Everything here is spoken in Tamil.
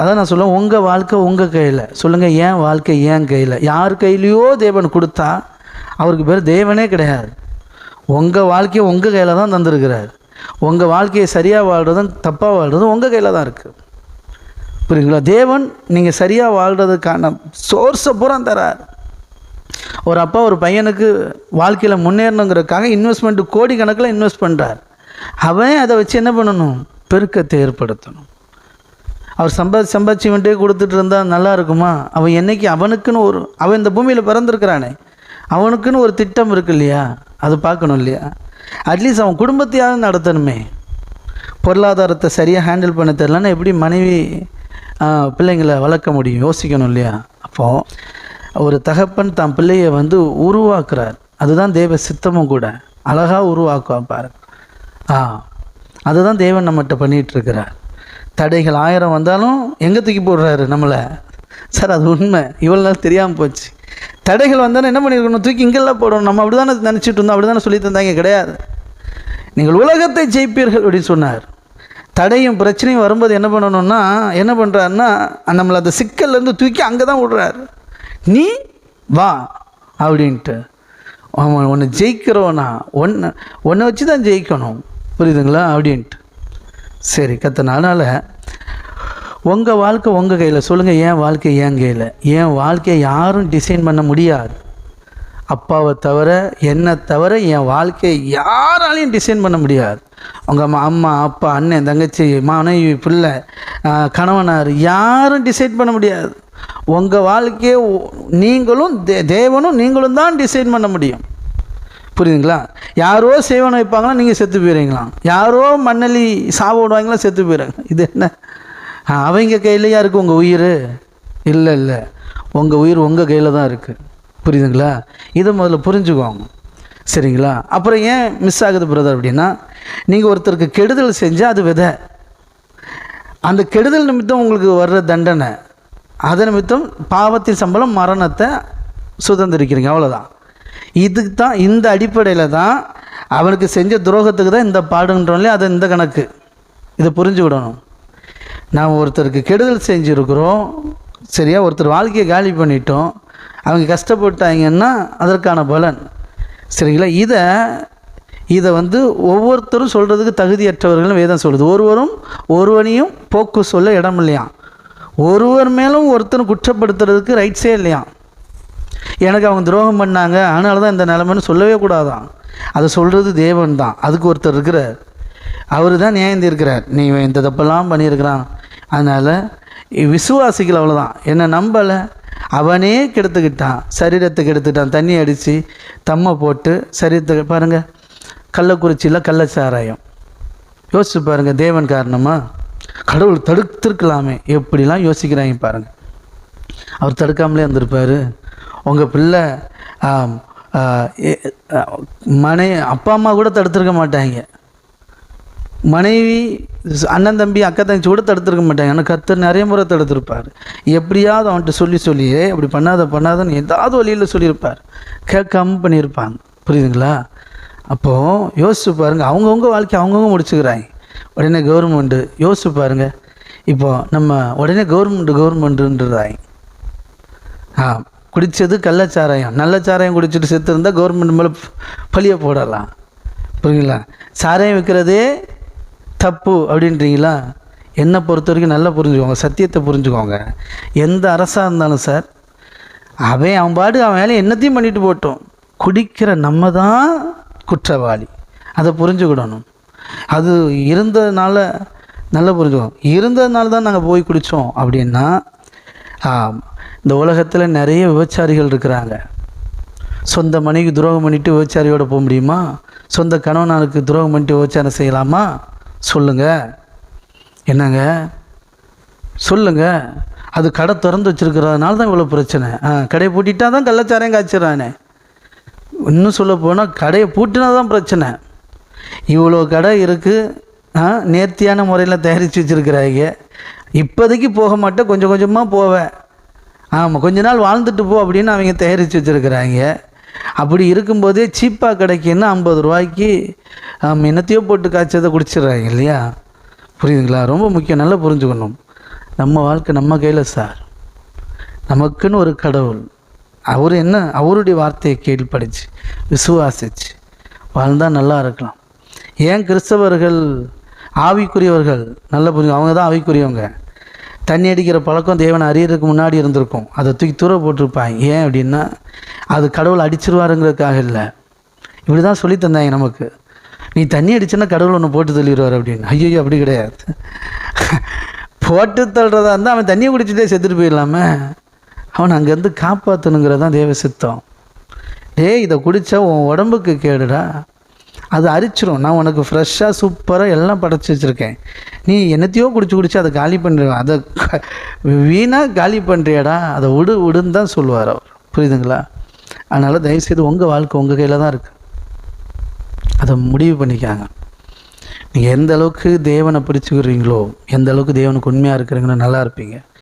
அதான் நான் சொல்லுவேன் உங்கள் வாழ்க்கை உங்கள் கையில். சொல்லுங்கள் ஏன் வாழ்க்கை ஏன் கையில். யார் கையிலையோ தேவன் கொடுத்தா அவருக்கு பேர் தேவனே கிடையாது. உங்கள் வாழ்க்கையை உங்கள் கையில் தான் தந்திருக்கிறார். உங்கள் வாழ்க்கையை சரியாக வாழ்கிறதும் தப்பாக வாழ்கிறதும் உங்கள் கையில் தான் இருக்குது புரியுங்களா தேவன் நீங்கள் சரியாக வாழ்கிறதுக்கான சோர்ஸை பூரா தரார். ஒரு அப்பா ஒரு பையனுக்கு வாழ்க்கையில் முன்னேறணுங்கிறதுக்காக இன்வெஸ்ட்மெண்ட்டு கோடி கணக்கில் இன்வெஸ்ட் பண்ணுறார் அவன் அதை வச்சு என்ன பண்ணணும்? பெருக்கத்தை ஏற்படுத்தணும். அவர் சம்பாதி சம்பாதிச்சுவன்ட்டே கொடுத்துட்டு இருந்தால் நல்லா இருக்குமா அவன் என்னைக்கு அவனுக்குன்னு ஒரு அவன் இந்த பூமியில் பிறந்திருக்கிறானே. அவனுக்குன்னு ஒரு திட்டம் இருக்கு இல்லையா அது பார்க்கணும் இல்லையா? அட்லீஸ்ட் அவன் குடும்பத்தையாவது நடத்தணுமே. பொருளாதாரத்தை சரியாக ஹேண்டில் பண்ண தெரிலன்னா எப்படி மனைவி பிள்ளைங்களை வளர்க்க முடியும்? யோசிக்கணும் இல்லையா? அப்போது ஒரு தகப்பன் தன் பிள்ளையை வந்து உருவாக்குறார். அதுதான் தேவ சித்தமும் கூட. அழகாக உருவாக்குவான் பாருங்க. ஆ அதுதான் தேவன் நம்மகிட்ட பண்ணிகிட்ருக்கிறார் தடைகள் ஆயிரம் வந்தாலும் எங்கே தூக்கி போடுறாரு நம்மளை? சார் அது உண்மை. இவ்வளோ நாள் தெரியாமல் போச்சு. தடைகள் வந்தாலும் என்ன பண்ணியிருக்கணும் தூக்கி இங்கெல்லாம் போடணும். நம்ம அப்படி தானே நினச்சிட்டு இருந்தோம். அப்படி தானே சொல்லி தந்தாங்க. கிடையாது. நீங்கள் உலகத்தை ஜெயிப்பீர்கள் அப்படின்னு சொன்னார். தடையும் பிரச்சனையும் வரும்போது என்ன பண்ணணும்னா என்ன பண்ணுறாருன்னா நம்மளை அந்த சிக்கல்லேருந்து தூக்கி அங்கே தான் விடுறாரு. நீ வா அப்படின்ட்டு. அவன் உன்னை ஜெயிக்கிறவனா? ஒன்று ஒன்றை வச்சு தான் ஜெயிக்கணும். புரியுதுங்களா? அப்படின்ட்டு. சரி கத்தனால உங்கள் வாழ்க்கை உங்கள் கையில். சொல்லுங்கள் ஏன் வாழ்க்கை என் கையில். என் வாழ்க்கையை யாரும் டிசைன் பண்ண முடியாது. அப்பாவை தவிர என்னை தவிர என் வாழ்க்கையை யாராலையும் டிசைன் பண்ண முடியாது. உங்கள் அம்மா அம்மா அப்பா அண்ணன் தங்கச்சி மனைவி பிள்ளை கணவனார் யாரும் டிசைட் பண்ண முடியாது. உங்கள் வாழ்க்கையை நீங்களும் தே தேவனும் நீங்களும் தான் டிசைன் பண்ண முடியும். புரியுதுங்களா? யாரோ சேவனை வைப்பாங்களா நீங்கள் செத்து போயிடுறீங்களாம் யாரோ மண்ணலி சாவு விடுவாங்களா செத்து போயிடுறாங்க இது என்ன? அவங்க கையிலையா இருக்குது உங்கள் உயிர்? இல்லை இல்லை. உங்கள் உயிர் உங்கள் கையில் தான் இருக்குது புரியுதுங்களா? இதை முதல்ல புரிஞ்சுக்கோங்க. சரிங்களா? அப்புறம் ஏன் மிஸ் ஆகுது பிரதர் அப்படின்னா நீங்கள் ஒருத்தருக்கு கெடுதல் செஞ்சால் அது விதை. அந்த கெடுதல் நிமித்தம் உங்களுக்கு வர்ற தண்டனை. அது நிமித்தம் பாவத்தின் சம்பளம் மரணத்தை சுதந்திரிக்கிறீங்க. அவ்வளோதான் இதுக்கு தான் இந்த அடிப்படையில் தான் அவனுக்கு செஞ்ச துரோகத்துக்கு தான் இந்த பாடுன்றோம்லே அது இந்த கணக்கு. இதை புரிஞ்சு விடணும் நாம் ஒருத்தருக்கு கெடுதல் செஞ்சுருக்குறோம் சரியா? ஒருத்தர் வாழ்க்கையை காலி பண்ணிட்டோம் அவங்க கஷ்டப்பட்டாங்கன்னா அதற்கான பலன். சரிங்களா? இதை இதை வந்து ஒவ்வொருத்தரும் சொல்கிறதுக்கு தகுதியற்றவர்களும் வேதம் சொல்லுது. ஒருவரும் ஒருவனையும் போக்கு சொல்ல இடம் இல்லையாம். ஒருவர் மேலும் ஒருத்தர் குற்றப்படுத்துறதுக்கு ரைட்ஸே இல்லையாம். எனக்கு அவங்க துரோகம் பண்ணாங்க அதனால தான் இந்த நிலைமைன்னு சொல்லவே கூடாதான். அதை சொல்கிறது தேவன் தான். அதுக்கு ஒருத்தர் இருக்கிறார். அவர் தான் நியாயம் இருக்கிறார் நீ இந்த தப்பெல்லாம் பண்ணியிருக்கிறான். அதனால் விசுவாசிகள் அவ்வளோதான் என்னை நம்பலை. அவனே கெடுத்துக்கிட்டான். சரீரத்தை கெடுத்துட்டான். தண்ணி அடித்து தம்மை போட்டு சரீரத்தை பாருங்கள் கள்ளக்குறிச்சியில் கள்ளச்சாராயம் யோசிச்சு பாருங்கள் தேவன் காரணமாக கடவுள் தடுத்திருக்கலாமே. எப்படிலாம் யோசிக்கிறாங்க பாருங்கள் அவர் தடுக்காமலே இருந்திருப்பார். உங்கள் பிள்ளை ஆம், மனை அப்பா அம்மா கூட தடுத்திருக்க மாட்டாங்க. மனைவி அண்ணன் தம்பி அக்கா தங்கச்சி கூட தடுத்திருக்க மாட்டாங்க. ஆனால் கத்தர் நிறைய முறை தடுத்திருப்பார். எப்படியாவது அவன்கிட்ட சொல்லி சொல்லியே அப்படி பண்ணாத பண்ணாதன்னு ஏதாவது வழியில் சொல்லியிருப்பார். கேட்காம பண்ணியிருப்பாங்க. புரியுதுங்களா? அப்போது யோசிச்சு பாருங்கள் அவங்கவுங்க வாழ்க்கை அவங்கவுங்க முடிச்சுக்கிறாங்க. உடனே கவர்மெண்ட்டு யோசிச்சு பாருங்க. இப்போ நம்ம உடனே கவர்மெண்ட்டு கவர்மெண்ட்டுன்றாங்க ஆ குடித்தது கள்ளச்சாராயம் நல்ல சாராயம் குடிச்சிட்டு செத்து இருந்தால் கவர்மெண்ட் மேலே பழிய போடலாம். புரியுங்களா சாராயம் விற்கிறதே தப்பு அப்படின்றீங்களா? என்னை பொறுத்த வரைக்கும் நல்லா புரிஞ்சுக்கோங்க. சத்தியத்தை புரிஞ்சுக்கோங்க. எந்த அரசாக இருந்தாலும் சார் அவன் அவன் பாடு அவன் வேலையை என்னத்தையும் பண்ணிட்டு போட்டோம் குடிக்கிற நம்ம தான் குற்றவாளி. அதை புரிஞ்சுக்கிடணும். அது இருந்ததுனால நல்லா புரிஞ்சுக்கணும் இருந்ததுனால தான் நாங்கள் போய் குடித்தோம் அப்படின்னா இந்த உலகத்தில் நிறைய விபச்சாரிகள் இருக்கிறாங்க. சொந்த மனைவி துரோகம் பண்ணிட்டு விபச்சாரியோடு போக முடியுமா? சொந்த கணவனாருக்கு துரோகம் பண்ணிட்டு விபச்சாரம் செய்யலாமா? சொல்லுங்க. என்னங்க? சொல்லுங்க. அது கடை திறந்து வச்சிருக்கிறதுனால தான் இவ்வளோ பிரச்சனை. ஆ கடையை பூட்டிட்டா தான் கள்ளச்சாரையும் காய்ச்சிடறானே இன்னும் சொல்ல போனால் கடையை பூட்டினா தான் பிரச்சனை. இவ்வளோ கடை இருக்குது ஆ நேர்த்தியான முறையில் தயாரித்து வச்சுருக்கிறாங்க இப்போதைக்கு போக மாட்டேன் கொஞ்சம் கொஞ்சமாக போவேன். ஆமாம் கொஞ்ச நாள் வாழ்ந்துட்டு போ அப்படின்னு அவங்க தயாரித்து வச்சுருக்கிறாங்க. அப்படி இருக்கும்போதே சீப்பாக கிடைக்குன்னா ஐம்பது ரூபாய்க்கு என்னத்தையோ போட்டு காய்ச்சதை குடிச்சிடுறாங்க இல்லையா? புரியுதுங்களா? ரொம்ப முக்கியம். நல்லா புரிஞ்சுக்கணும். நம்ம வாழ்க்கை நம்ம கையில் சார். நமக்குன்னு ஒரு கடவுள். அவர் என்ன அவருடைய வார்த்தையை கீழ்ப்படிச்சு விசுவாசிச்சு. வாழ்ந்தால் நல்லா இருக்கலாம். ஏன் கிறிஸ்தவர்கள் ஆவிக்குரியவர்கள் நல்லா புரியும் அவங்க தான் ஆவிக்குரியவங்க. தண்ணி அடிக்கிற பழக்கம் தேவனை அறியறதுக்கு முன்னாடி இருந்திருக்கும். அதை தூக்கி தூர போட்டிருப்பாங்க. ஏன் அப்படின்னா அது கடவுள் அடிச்சிருவாருங்கிறதுக்காக இல்லை. இப்படி தான் சொல்லி தந்தாங்க நமக்கு. நீ தண்ணி அடிச்சேன்னா கடவுள் ஒன்று போட்டு தள்ளிடுவார் அப்படின்னு. ஐயோ அப்படி கிடையாது. போட்டு தள்ளுறதா இருந்தால் அவன் தண்ணியை குடிச்சிட்டே செத்துட்டு போயிடலாமே. அவன் அங்கேருந்து காப்பாற்றணுங்கிறது தான் தேவ சித்தம். டேய் இதை குடித்தா உன் உடம்புக்கு கேடுடா. அது அரிச்சிரும். நான் உனக்கு ஃப்ரெஷ்ஷாக சூப்பராக எல்லாம் படைச்சி வச்சுருக்கேன். நீ என்னத்தையோ குடிச்சு குடிச்சு அதை காலி பண்ணுற அதை வீணாக காலி பண்ணுறியாடா அதை விடு விடுன்னு தான் சொல்லுவார் அவர். புரியுதுங்களா? அதனால் தயவுசெய்து உங்கள் வாழ்க்கை உங்கள் கையில் தான் இருக்குது அதை முடிவு பண்ணிக்காங்க. நீங்கள் எந்த அளவுக்கு தேவனை பிடிச்சிக்கிறீங்களோ எந்த அளவுக்கு தேவனுக்கு உண்மையாக இருக்கிறீங்களோ நல்லா இருப்பீங்க.